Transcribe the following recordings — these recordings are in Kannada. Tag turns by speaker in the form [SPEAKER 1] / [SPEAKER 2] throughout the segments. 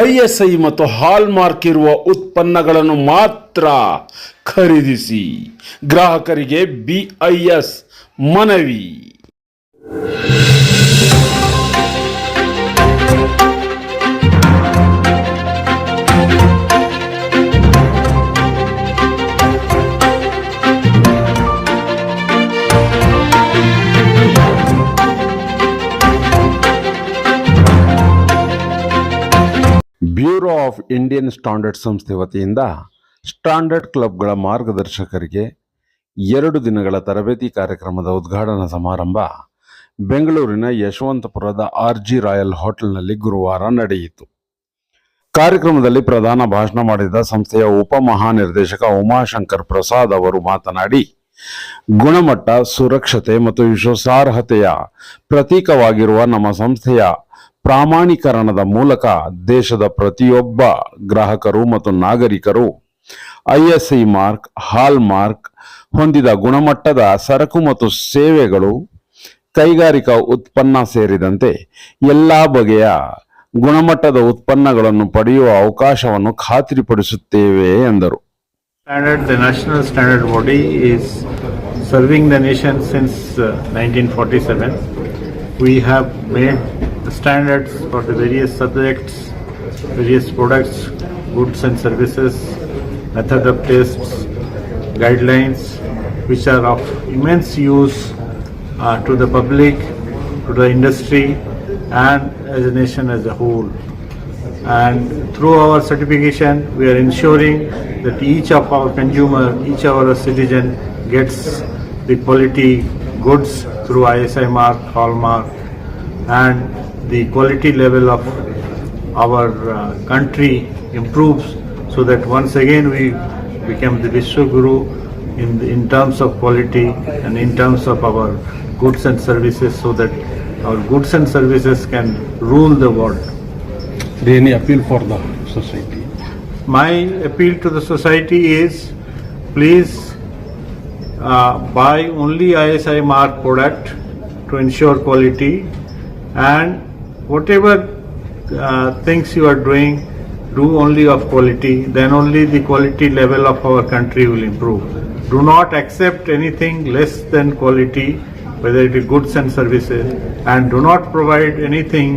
[SPEAKER 1] ಐಎಸ್ಐ ಮತ್ತು ಹಾಲ್ಮಾರ್ಕ್ ಇರುವ ಉತ್ಪನ್ನಗಳನ್ನು ಮಾತ್ರ ಖರೀದಿಸಿ. ಗ್ರಾಹಕರಿಗೆ ಬಿಐಎಸ್ ಮನವಿ. ಬ್ಯೂರೋ ಆಫ್ ಇಂಡಿಯನ್ ಸ್ಟ್ಯಾಂಡರ್ಡ್ ಸಂಸ್ಥೆ ವತಿಯಿಂದ ಸ್ಟ್ಯಾಂಡರ್ಡ್ ಕ್ಲಬ್ಗಳ ಮಾರ್ಗದರ್ಶಕರಿಗೆ ಎರಡು ದಿನಗಳ ತರಬೇತಿ ಕಾರ್ಯಕ್ರಮದ ಉದ್ಘಾಟನಾ ಸಮಾರಂಭ ಬೆಂಗಳೂರಿನ ಯಶವಂತಪುರದ ಆರ್ ಜಿ ರಾಯಲ್ ಹೋಟೆಲ್ನಲ್ಲಿ ಗುರುವಾರ ನಡೆಯಿತು. ಕಾರ್ಯಕ್ರಮದಲ್ಲಿ ಪ್ರಧಾನ ಭಾಷಣ ಮಾಡಿದ ಸಂಸ್ಥೆಯ ಉಪಮಹಾನಿರ್ದೇಶಕ ಉಮಾಶಂಕರ್ ಪ್ರಸಾದ್ ಅವರು ಮಾತನಾಡಿ, ಗುಣಮಟ್ಟ, ಸುರಕ್ಷತೆ ಮತ್ತು ವಿಶ್ವಾಸಾರ್ಹತೆಯ ಪ್ರತೀಕವಾಗಿರುವ ನಮ್ಮ ಸಂಸ್ಥೆಯ ಪ್ರಾಮಾಣೀಕರಣದ ಮೂಲಕ ದೇಶದ ಪ್ರತಿಯೊಬ್ಬ ಗ್ರಾಹಕರು ಮತ್ತು ನಾಗರಿಕರು ಐಎಸ್ಐ ಮಾರ್ಕ್, ಹಾಲ್ ಮಾರ್ಕ್ ಹೊಂದಿದ ಗುಣಮಟ್ಟದ ಸರಕು ಮತ್ತು ಸೇವೆಗಳು, ಕೈಗಾರಿಕಾ ಉತ್ಪನ್ನ ಸೇರಿದಂತೆ ಎಲ್ಲ ಬಗೆಯ ಗುಣಮಟ್ಟದ ಉತ್ಪನ್ನಗಳನ್ನು ಪಡೆಯುವ ಅವಕಾಶವನ್ನು ಖಾತ್ರಿಪಡಿಸುತ್ತೇವೆ ಎಂದರು
[SPEAKER 2] standard the national standard body is serving the nation since nineteen 1947. Seven we have the standards for the various subjects, various products, goods and services, method of tests, guidelines, which are of immense use uh, to the public, to the industry, and as a nation as a whole. And through our certification, we are ensuring that each of our consumer, each of our citizen gets the quality goods through ISI mark, hallmark, and the quality level of our uh, country improves so that once again we become the Vishwaguru in, in terms of quality and in terms of our goods and services so that our goods and services can rule the world.
[SPEAKER 3] any appeal for the society?
[SPEAKER 2] My appeal to the society is please uh, buy only ISI mark product to ensure quality and whatever uh, things you are doing do only of quality then only the quality level of our country will improve do not accept anything less than quality whether it is goods and services and do not provide anything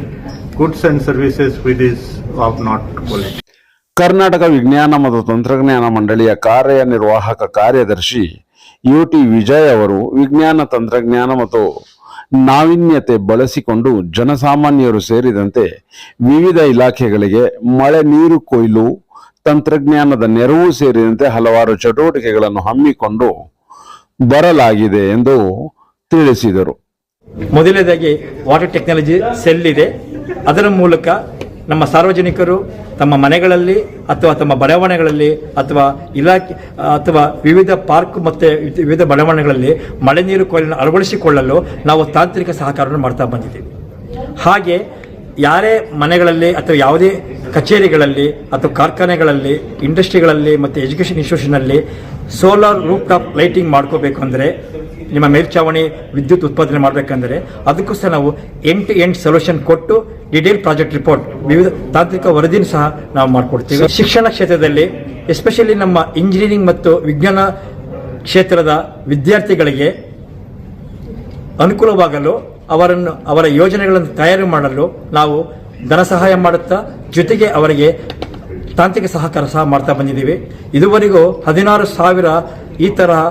[SPEAKER 2] goods and services which is of not quality
[SPEAKER 1] Karnataka ವಿಜ್ಞಾನ ಮತ್ತು ತಂತ್ರಜ್ಞಾನ ಮಂಡಳಿಯ ಕಾರ್ಯನಿರ್ವಾಹಕ ಕಾರ್ಯದರ್ಶಿ ಯು ಟಿ ವಿಜಯ್ ಅವರು ವಿಜ್ಞಾನ ತಂತ್ರಜ್ಞಾನ ಮತ್ತು ನಾವೀನ್ಯತೆ ಬಳಸಿಕೊಂಡು ಜನಸಾಮಾನ್ಯರು ಸೇರಿದಂತೆ ವಿವಿಧ ಇಲಾಖೆಗಳಿಗೆ ಮಳೆ ನೀರು ಕೊಯ್ಲು, ತಂತ್ರಜ್ಞಾನದ ನೆರವು ಸೇರಿದಂತೆ ಹಲವಾರು ಚಟುವಟಿಕೆಗಳನ್ನು ಹಮ್ಮಿಕೊಂಡು ಬರಲಾಗಿದೆ ಎಂದು ತಿಳಿಸಿದರು.
[SPEAKER 4] ಮೊದಲನೇದಾಗಿ ವಾಟರ್ ಟೆಕ್ನಾಲಜಿ ಸೆಲ್ ಇದೆ. ಅದರ ಮೂಲಕ ನಮ್ಮ ಸಾರ್ವಜನಿಕರು ತಮ್ಮ ಮನೆಗಳಲ್ಲಿ ಅಥವಾ ತಮ್ಮ ಬಡಾವಣೆಗಳಲ್ಲಿ ಅಥವಾ ಇಲಾಖೆ, ಅಥವಾ ವಿವಿಧ ಪಾರ್ಕ್ ಮತ್ತು ವಿವಿಧ ಬಡಾವಣೆಗಳಲ್ಲಿ ಮಳೆ ನೀರು ಕೊಯ್ಲನ್ನು ಅಳವಡಿಸಿಕೊಳ್ಳಲು ನಾವು ತಾಂತ್ರಿಕ ಸಹಕಾರವನ್ನು ಮಾಡ್ತಾ ಬಂದಿದ್ದೀವಿ. ಹಾಗೆ ಯಾರೇ ಮನೆಗಳಲ್ಲಿ ಅಥವಾ ಯಾವುದೇ ಕಚೇರಿಗಳಲ್ಲಿ ಅಥವಾ ಕಾರ್ಖಾನೆಗಳಲ್ಲಿ, ಇಂಡಸ್ಟ್ರಿಗಳಲ್ಲಿ ಮತ್ತು ಎಜುಕೇಷನ್ ಇನ್ಸ್ಟಿಟ್ಯೂಷನಲ್ಲಿ ಸೋಲಾರ್ ರೂಪ್ ಟಾಪ್ ಲೈಟಿಂಗ್ ಮಾಡ್ಕೋಬೇಕು ಅಂದರೆ ನಿಮ್ಮ ಮೇಲ್ಛಾವಣಿ ವಿದ್ಯುತ್ ಉತ್ಪಾದನೆ ಮಾಡಬೇಕಂದ್ರೆ ಅದಕ್ಕೂ ಸಹ ನಾವು ಎಂಟು ಎಂಟು ಸೊಲ್ಯೂಷನ್ ಕೊಟ್ಟು ಡಿಟೇಲ್ ಪ್ರಾಜೆಕ್ಟ್ ರಿಪೋರ್ಟ್ ವಿವಿಧ ತಾಂತ್ರಿಕ ವರದಿನ ಸಹ ನಾವು ಮಾಡಿಕೊಡ್ತೀವಿ. ಶಿಕ್ಷಣ ಕ್ಷೇತ್ರದಲ್ಲಿ ಎಸ್ಪೆಷಲಿ ನಮ್ಮ ಇಂಜಿನಿಯರಿಂಗ್ ಮತ್ತು ವಿಜ್ಞಾನ ಕ್ಷೇತ್ರದ ವಿದ್ಯಾರ್ಥಿಗಳಿಗೆ ಅನುಕೂಲವಾಗಲು ಅವರನ್ನು ಅವರ ಯೋಜನೆಗಳನ್ನು ತಯಾರು ಮಾಡಲು ನಾವು ಧನ ಸಹಾಯ ಮಾಡುತ್ತಾ ಜೊತೆಗೆ ಅವರಿಗೆ ತಾಂತ್ರಿಕ ಸಹಕಾರ ಸಹ ಮಾಡ್ತಾ ಬಂದಿದ್ದೀವಿ. ಇದುವರೆಗೂ ಹದಿನಾರು ಸಾವಿರ ಈ ತರಹ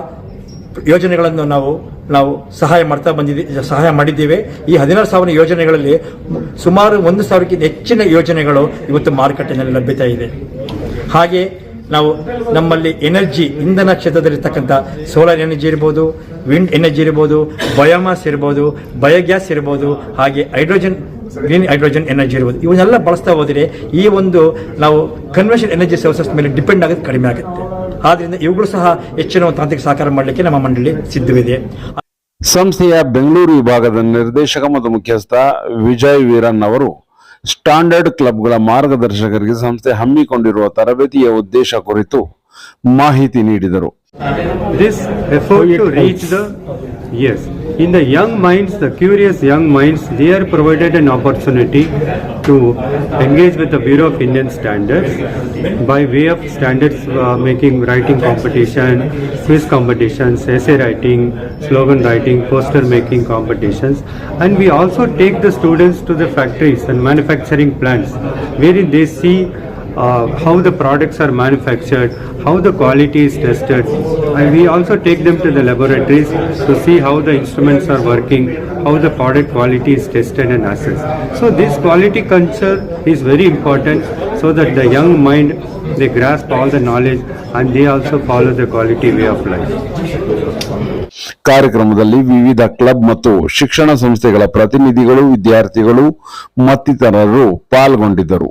[SPEAKER 4] ಯೋಜನೆಗಳನ್ನು ನಾವು ನಾವು ಸಹಾಯ ಮಾಡ್ತಾ ಬಂದಿದ್ದೀವಿ ಸಹಾಯ ಮಾಡಿದ್ದೇವೆ. ಈ ಹದಿನಾರು ಸಾವಿರ ಯೋಜನೆಗಳಲ್ಲಿ ಸುಮಾರು ಒಂದು ಸಾವಿರಕ್ಕಿಂತ ಹೆಚ್ಚಿನ ಯೋಜನೆಗಳು ಇವತ್ತು ಮಾರುಕಟ್ಟೆಯಲ್ಲಿ ಲಭ್ಯತೆ ಇದೆ. ಹಾಗೆ ನಾವು ನಮ್ಮಲ್ಲಿ ಎನರ್ಜಿ, ಇಂಧನ ಕ್ಷೇತ್ರದಲ್ಲಿರ್ತಕ್ಕಂಥ ಸೋಲಾರ್ ಎನರ್ಜಿ ಇರ್ಬೋದು, ವಿಂಡ್ ಎನರ್ಜಿ ಇರ್ಬೋದು, ಬಯೋಮಾಸ್ ಇರ್ಬೋದು, ಬಯೋಗ್ಯಾಸ್ ಇರ್ಬೋದು, ಹಾಗೆ ಹೈಡ್ರೋಜನ್, ಗ್ರೀನ್ ಹೈಡ್ರೋಜನ್ ಎನರ್ಜಿ ಇರ್ಬೋದು. ಇವನ್ನೆಲ್ಲ ಬಳಸ್ತಾ ಹೋದರೆ ಈ ಒಂದು ನಾವು ಕನ್ವೆನ್ಷನ್ ಎನರ್ಜಿ ಸೋರ್ಸಸ್ ಮೇಲೆ ಡಿಪೆಂಡ್ ಆಗೋದು ಕಡಿಮೆ ಆಗುತ್ತೆ. ಆದ್ದರಿಂದ ಇವುಗಳು ಸಹ ಹೆಚ್ಚಿನ ತಾಂತ್ರಿಕ ಸಹಕಾರ ಮಾಡಲಿಕ್ಕೆ ನಮ್ಮ ಮಂಡಳಿ ಸಿದ್ಧವಿದೆ.
[SPEAKER 1] ಸಂಸ್ಥೆಯ ಬೆಂಗಳೂರು ವಿಭಾಗದ ನಿರ್ದೇಶಕ ಮತ್ತು ಮುಖ್ಯಸ್ಥ ವಿಜಯ್ ವೀರನ್ ಅವರು ಸ್ಟ್ಯಾಂಡರ್ಡ್ ಕ್ಲಬ್ಗಳ ಮಾರ್ಗದರ್ಶಕರಿಗೆ ಸಂಸ್ಥೆ ಹಮ್ಮಿಕೊಂಡಿರುವ ತರಬೇತಿಯ ಉದ್ದೇಶ ಕುರಿತು ಮಾಹಿತಿ ನೀಡಿದರು
[SPEAKER 5] this effort to reach the yes in the young minds the curious young minds they are provided an opportunity to engage with the bureau of indian standards by way of standards uh, making writing competition quiz competitions essay writing slogan writing poster making competitions and we also take the students to the factories and manufacturing plants wherein they see uh, how the products are manufactured, how the quality is tested, and we also take them to the laboratories to see how the instruments are working, how the product quality is tested and assessed. So this quality culture is very important so that the young mind they grasp all the knowledge and they also follow the quality way of life.
[SPEAKER 1] ಕಾರ್ಯಕ್ರಮದಲ್ಲಿ ವಿವಿಧ ಕ್ಲಬ್ ಮತ್ತು ಶಿಕ್ಷಣ ಸಂಸ್ಥೆಗಳ ಪ್ರತಿನಿಧಿಗಳು ವಿದ್ಯಾರ್ಥಿಗಳು ಮತ್ತಿತರರು ಪಾಲ್ಗೊಂಡಿದ್ದರು